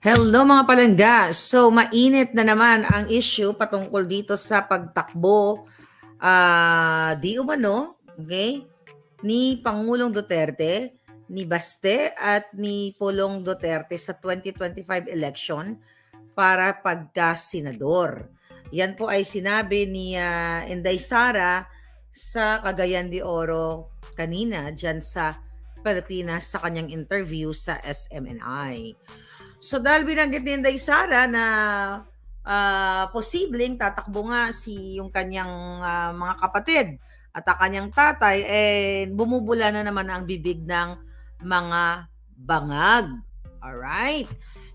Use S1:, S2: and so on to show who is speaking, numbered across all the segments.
S1: Hello mga palangga. So mainit na naman ang issue patungkol dito sa pagtakbo uh, di umano, okay, ni Pangulong Duterte, ni Baste at ni Pulong Duterte sa 2025 election para pagka-senador. Yan po ay sinabi ni uh, Inday Sara sa Cagayan de Oro kanina dyan sa Pilipinas sa kanyang interview sa SMNI. So dahil binanggit ni Inday Sara na uh, posibleng tatakbo nga si yung kanyang uh, mga kapatid at ang kanyang tatay, eh bumubula na naman ang bibig ng mga bangag. Alright?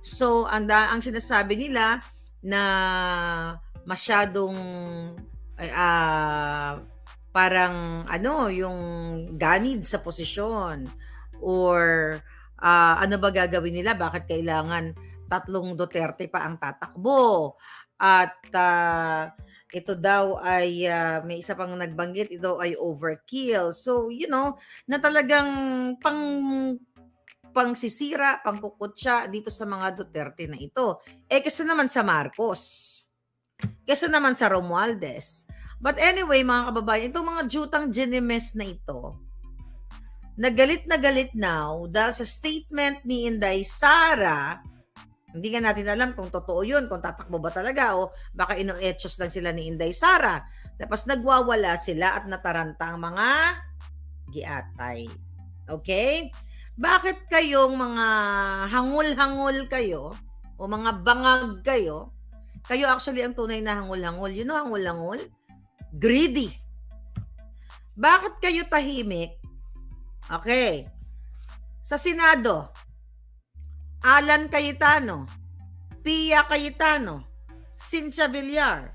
S1: So, ang, ang sinasabi nila na masyadong uh, parang ano, yung ganid sa posisyon or uh, ano ba gagawin nila? Bakit kailangan tatlong Duterte pa ang tatakbo? At uh, ito daw ay uh, may isa pang nagbanggit, ito ay overkill. So, you know, na talagang pang pangsisira, pangkukutsa dito sa mga Duterte na ito. Eh kasi naman sa Marcos. Kasi naman sa Romualdez. But anyway, mga kababayan, itong mga jutang genimes na ito, nagalit na galit now dahil sa statement ni Inday Sara, hindi nga natin alam kung totoo yun, kung tatakbo ba talaga o baka ino-etchos lang sila ni Inday Sara. Tapos nagwawala sila at nataranta ang mga giatay. Okay? Bakit kayong mga hangul-hangul kayo o mga bangag kayo? Kayo actually ang tunay na hangul-hangul. You know hangul-hangul? Greedy. Bakit kayo tahimik Okay. Sa Senado, Alan Cayetano, Pia Cayetano, Cynthia Villar,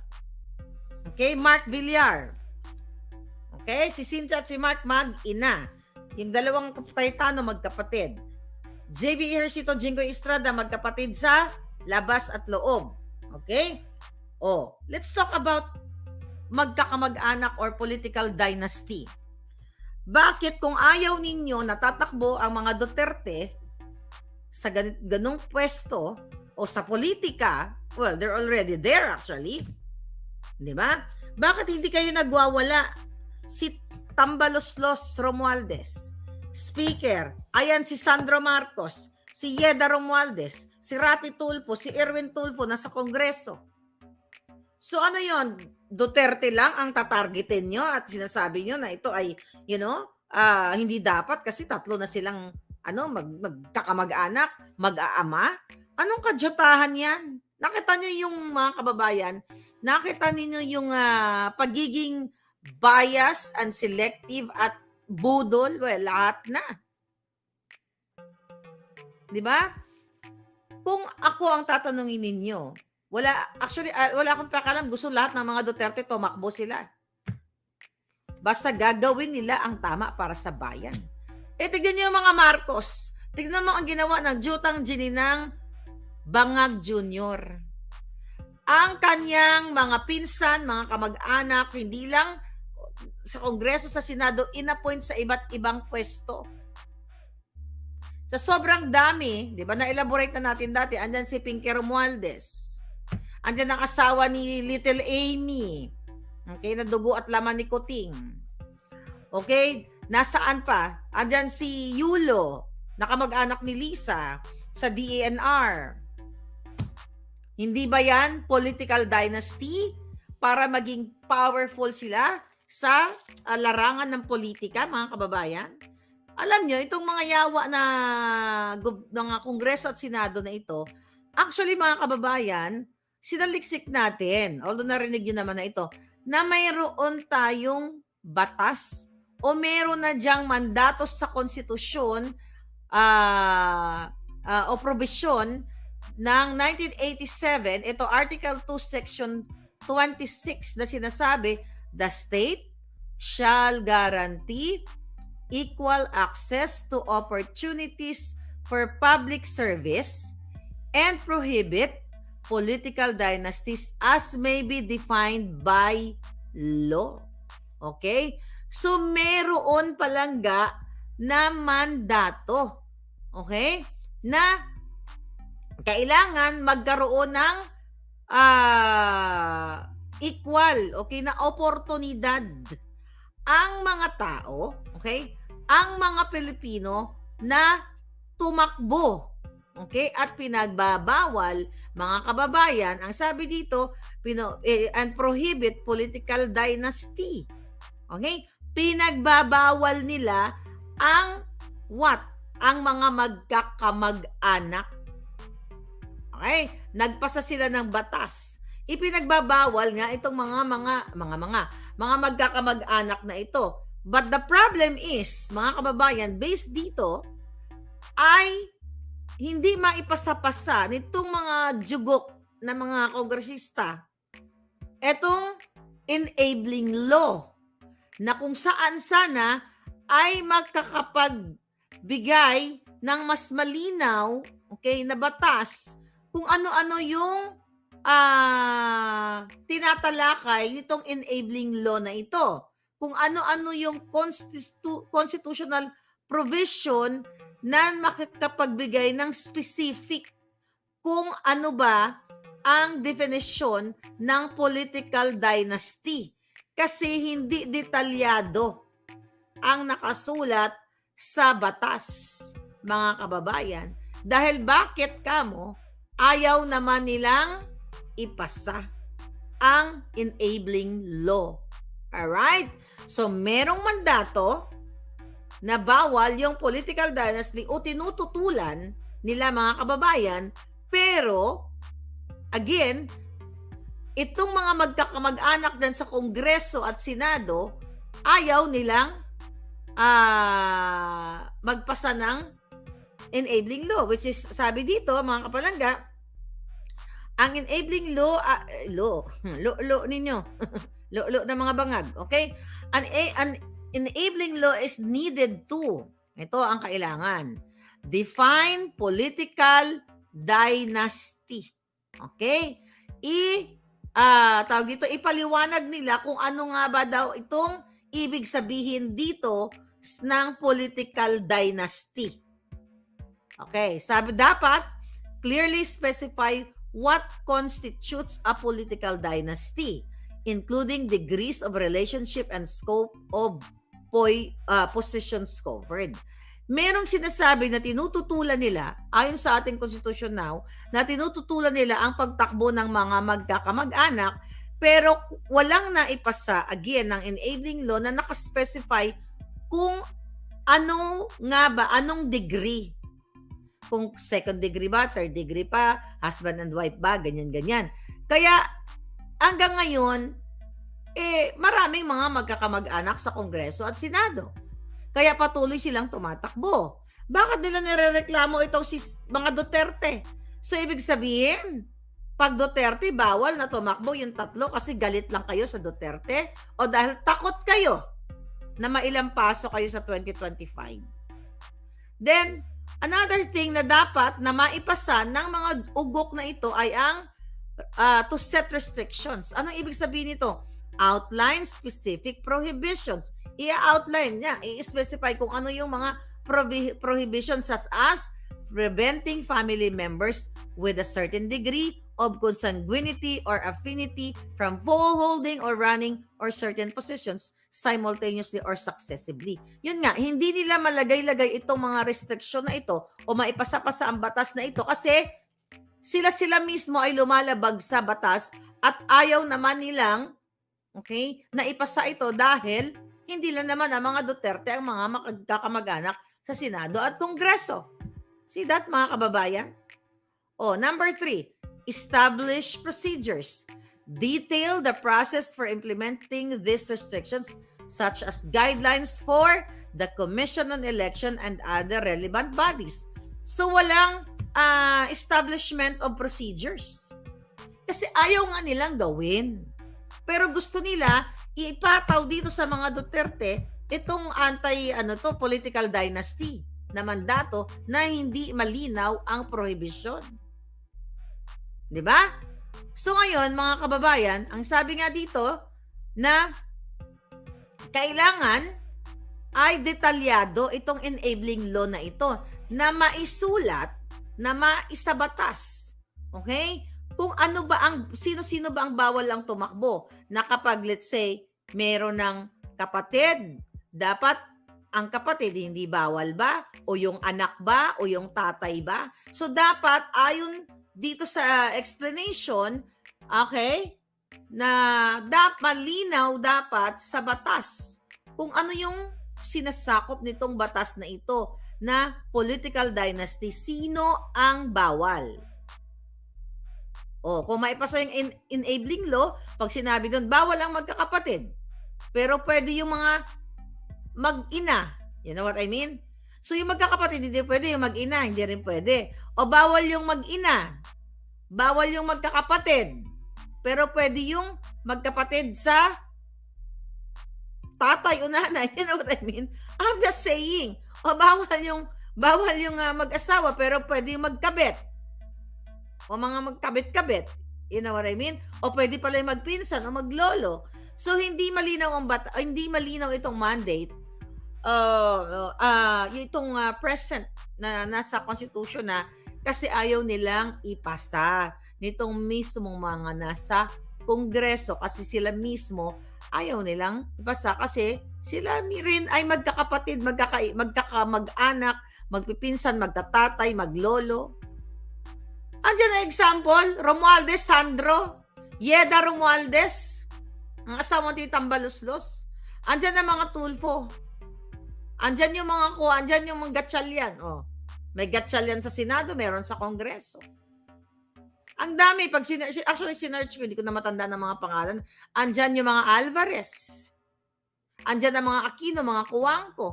S1: okay, Mark Villar, okay, si Cynthia at si Mark mag-ina. Yung dalawang Cayetano magkapatid. JB Ejercito Jingo Estrada magkapatid sa labas at loob. Okay? Oh, let's talk about magkakamag-anak or political dynasty. Bakit kung ayaw ninyo natatakbo ang mga Duterte sa gan- ganong pwesto o sa politika, well, they're already there actually. Di ba? Bakit hindi kayo nagwawala? Si Tambaloslos Romualdez, Speaker, ayan si Sandro Marcos, si Yeda Romualdez, si Rapi Tulfo, si Erwin Tulfo nasa Kongreso. So ano yon Duterte lang ang tatargetin nyo at sinasabi nyo na ito ay, you know, uh, hindi dapat kasi tatlo na silang ano, mag, magkakamag-anak, mag-aama. Anong kadyatahan yan? Nakita niyo yung mga kababayan, nakita niyo yung uh, pagiging bias and selective at budol, well, lahat na. 'Di ba? Kung ako ang tatanungin ninyo, wala, actually, uh, wala akong pakalam. Gusto lahat ng mga Duterte tumakbo sila. Basta gagawin nila ang tama para sa bayan. Eh, tignan niyo yung mga Marcos. Tignan mo ang ginawa ng Jutang Gininang Bangag Jr. Ang kanyang mga pinsan, mga kamag-anak, hindi lang sa Kongreso, sa Senado, inappoint sa iba't ibang pwesto. Sa sobrang dami, di ba, na-elaborate na natin dati, andyan si Pinky Romualdez, Andiyan ang asawa ni Little Amy. Okay, na dugo at laman ni Kuting. Okay, nasaan pa? Andiyan si Yulo, nakamag-anak ni Lisa sa DENR. Hindi ba yan political dynasty para maging powerful sila sa uh, larangan ng politika, mga kababayan? Alam nyo, itong mga yawa na ng Kongreso at Senado na ito, actually mga kababayan, sinaliksik natin, although narinig nyo naman na ito, na mayroon tayong batas o meron na diyang mandato sa konstitusyon uh, uh, o probisyon ng 1987, ito Article 2 Section 26 na sinasabi, the state shall guarantee equal access to opportunities for public service and prohibit political dynasties as may be defined by law. Okay? So, meron palangga na mandato. Okay? Na kailangan magkaroon ng uh, equal, okay, na oportunidad ang mga tao, okay, ang mga Pilipino na tumakbo, okay, at pinagbabawal mga kababayan, ang sabi dito, pino, eh, and prohibit political dynasty. Okay? Pinagbabawal nila ang what? Ang mga magkakamag-anak. Okay? Nagpasa sila ng batas. Ipinagbabawal nga itong mga mga mga mga mga magkakamag-anak na ito. But the problem is, mga kababayan, based dito ay hindi maipasapasa nitong mga jugok na mga kongresista etong enabling law na kung saan sana ay magkakapagbigay ng mas malinaw, okay, na batas kung ano-ano yung uh, tinatalakay nitong enabling law na ito. Kung ano-ano yung constitu- constitutional provision na makakapagbigay ng specific kung ano ba ang definition ng political dynasty kasi hindi detalyado ang nakasulat sa batas, mga kababayan. Dahil bakit kamo ayaw naman nilang ipasa ang enabling law. Alright? So, merong mandato na bawal yung political dynasty o tinututulan nila mga kababayan, pero Again, itong mga magkakamag-anak din sa Kongreso at Senado, ayaw nilang uh, magpasa ng enabling law, which is, sabi dito, mga kapalangga, ang enabling law, uh, law, law, law ninyo, law, law na mga bangag, okay? An, an enabling law is needed to, ito ang kailangan, define political dynasty. Okay? I uh, tawag dito ipaliwanag nila kung ano nga ba daw itong ibig sabihin dito ng political dynasty. Okay, sabi dapat clearly specify what constitutes a political dynasty, including degrees of relationship and scope of poi, uh, positions covered merong sinasabi na tinututulan nila, ayon sa ating Constitution now, na tinututulan nila ang pagtakbo ng mga magkakamag-anak, pero walang naipasa, again, ng enabling law na nakaspecify kung ano nga ba, anong degree. Kung second degree ba, third degree pa, husband and wife ba, ganyan-ganyan. Kaya, hanggang ngayon, eh, maraming mga magkakamag-anak sa Kongreso at Senado. Kaya patuloy silang tumatakbo. Bakit nila nirereklamo itong si mga Duterte? So ibig sabihin, pag Duterte, bawal na tumakbo yung tatlo kasi galit lang kayo sa Duterte o dahil takot kayo na mailang paso kayo sa 2025. Then, another thing na dapat na maipasa ng mga ugok na ito ay ang uh, to set restrictions. Anong ibig sabihin nito? Outline specific prohibitions i-outline niya, i-specify kung ano yung mga prohi- prohibitions such as preventing family members with a certain degree of consanguinity or affinity from full holding or running or certain positions simultaneously or successively. Yun nga, hindi nila malagay-lagay itong mga restriction na ito o maipasa-pasa ang batas na ito kasi sila-sila mismo ay lumalabag sa batas at ayaw naman nilang okay, na ipasa ito dahil hindi lang naman ang mga Duterte ang mga magkakamag-anak sa Senado at Kongreso. See that, mga kababayan? Oh, number three, establish procedures. Detail the process for implementing these restrictions such as guidelines for the Commission on Election and other relevant bodies. So walang uh, establishment of procedures. Kasi ayaw nga nilang gawin. Pero gusto nila ipataw dito sa mga Duterte itong anti ano to political dynasty na mandato na hindi malinaw ang prohibition. 'Di ba? So ngayon mga kababayan, ang sabi nga dito na kailangan ay detalyado itong enabling law na ito na maisulat na maisabatas. Okay? Kung ano ba ang, sino-sino ba ang bawal lang tumakbo na kapag let's say, meron ng kapatid, dapat ang kapatid hindi bawal ba? O yung anak ba? O yung tatay ba? So dapat ayon dito sa explanation, okay, na dapat malinaw dapat sa batas kung ano yung sinasakop nitong batas na ito na political dynasty. Sino ang bawal? O, kung maipasa yung in- enabling law, pag sinabi doon, bawal ang magkakapatid. Pero pwede yung mga mag-ina. You know what I mean? So yung magkakapatid, hindi pwede. Yung mag-ina, hindi rin pwede. O bawal yung mag-ina. Bawal yung magkakapatid. Pero pwede yung magkapatid sa tatay o nanay. You know what I mean? I'm just saying. O bawal yung bawal yung uh, mag-asawa pero pwede yung magkabit. O mga magkabit-kabit. You know what I mean? O pwede pala yung magpinsan o maglolo. So hindi malinaw ang bata, hindi malinaw itong mandate uh, uh, itong uh, present na nasa constitution na kasi ayaw nilang ipasa nitong mismong mga nasa kongreso kasi sila mismo ayaw nilang ipasa kasi sila rin ay magkakapatid, magkaka, magkaka, mag-anak, magpipinsan, magkatatay, maglolo. Andiyan na example, Romualdez Sandro, Yeda Romualdez, ang asawa ni Tambaluslos. Andiyan na mga tulfo. Andiyan yung mga ko, andiyan yung mga gatsalyan. Oh. May gatsalyan sa Senado, meron sa Kongreso. Ang dami. Pag sinerch, actually, sinerch ko, hindi ko na matanda ng mga pangalan. Andyan yung mga Alvarez. Andyan ang mga Aquino, mga Kuwangko.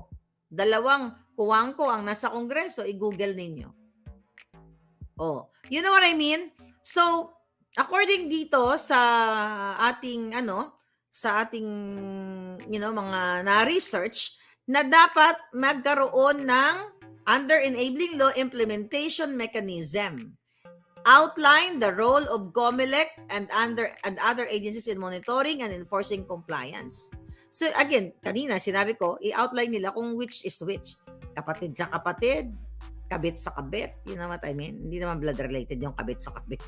S1: Dalawang Kuwangko ang nasa Kongreso. I-google ninyo. Oh, you know what I mean? So, according dito sa ating ano, sa ating you know mga na-research na dapat magkaroon ng under enabling law implementation mechanism outline the role of COMELEC and under and other agencies in monitoring and enforcing compliance. So again, kanina sinabi ko, i-outline nila kung which is which. Kapatid sa kapatid, kabit sa kabit. You know what I mean? Hindi naman blood related yung kabit sa kabit.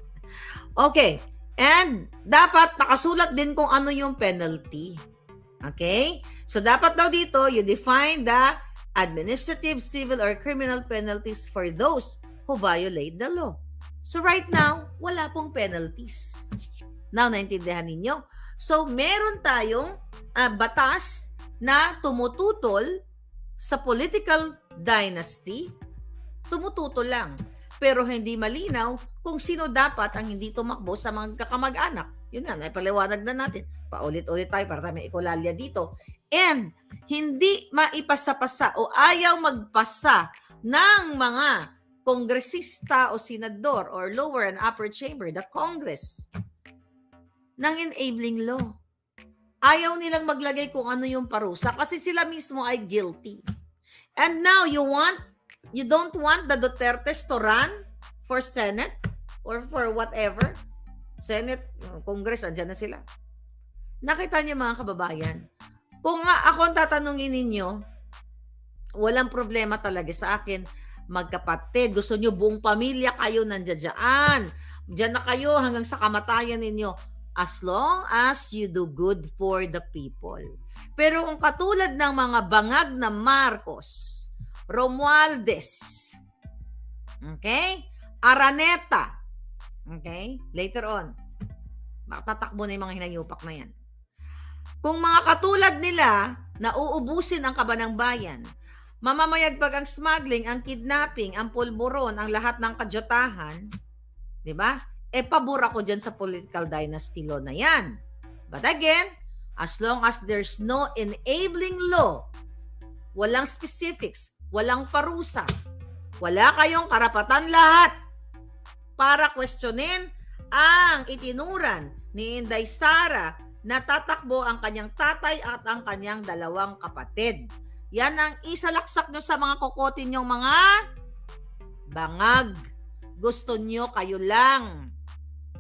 S1: Okay. And dapat nakasulat din kung ano yung penalty. Okay? So dapat daw dito, you define the administrative, civil, or criminal penalties for those who violate the law. So right now, wala pong penalties. Now, naintindihan ninyo? So, meron tayong uh, batas na tumututol sa political dynasty. Tumututol lang. Pero hindi malinaw kung sino dapat ang hindi tumakbo sa mga kakamag-anak. Yun nga, naipaliwanag na natin. Paulit-ulit tayo para may ikolalya dito. And hindi maipasa-pasa o ayaw magpasa ng mga kongresista o senador or lower and upper chamber, the Congress, ng enabling law. Ayaw nilang maglagay kung ano yung parusa kasi sila mismo ay guilty. And now you want, you don't want the Dutertes to run for Senate or for whatever. Senate, Congress, andyan na sila. Nakita niyo mga kababayan, kung nga ako ang tatanungin ninyo, walang problema talaga sa akin magkapatid, gusto nyo buong pamilya kayo nandiyan. Diyan na kayo hanggang sa kamatayan ninyo as long as you do good for the people. Pero kung katulad ng mga bangag na Marcos, Romualdez, okay? Araneta, okay? Later on, matatakbo na yung mga hinayupak na yan. Kung mga katulad nila na uubusin ang kabanang bayan, Mamamayagpag ang smuggling, ang kidnapping, ang pulburon, ang lahat ng kajotahan, di ba? E pabor ako dyan sa political dynasty law na yan. But again, as long as there's no enabling law, walang specifics, walang parusa, wala kayong karapatan lahat para questionin ang itinuran ni Inday Sara na tatakbo ang kanyang tatay at ang kanyang dalawang kapatid. Yan ang isalaksak nyo sa mga kokotin nyong mga bangag. Gusto nyo kayo lang.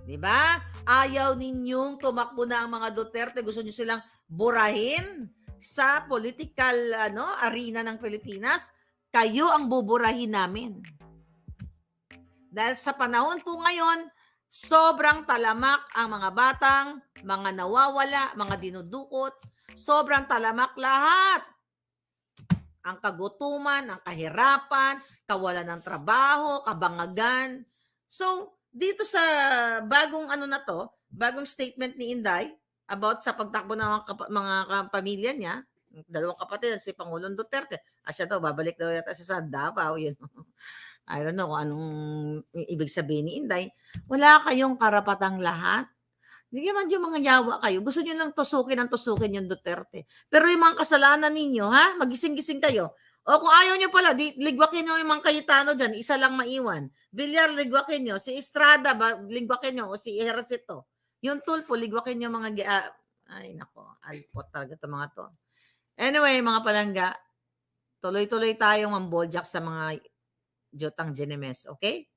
S1: 'Di ba? Ayaw ninyong tumakbo na ang mga Duterte, gusto nyo silang burahin sa political ano arena ng Pilipinas. Kayo ang buburahin namin. Dahil sa panahon po ngayon, sobrang talamak ang mga batang, mga nawawala, mga dinudukot, sobrang talamak lahat. Ang kagutuman, ang kahirapan, kawalan ng trabaho, kabangagan. So, dito sa bagong ano na to, bagong statement ni Inday about sa pagtakbo ng mga, mga pamilya niya, dalawang kapatid, si Pangulong Duterte, at siya daw, babalik daw yata siya sa Davao, yun. I don't know kung anong ibig sabihin ni Inday. Wala kayong karapatang lahat. Hindi naman yung mga yawa kayo. Gusto nyo lang tusukin ang tusukin yung Duterte. Pero yung mga kasalanan ninyo, ha? Magising-gising kayo. O kung ayaw nyo pala, di, ligwakin nyo yung mga Cayetano dyan, isa lang maiwan. Villar, ligwakin nyo. Si Estrada, ligwakin nyo. O si Ejercito. Yung Tulpo, ligwakin nyo mga... ah, ay, nako. Alpot talaga itong mga to. Anyway, mga palangga, tuloy-tuloy tayong mamboljak sa mga Jotang Genemes, okay?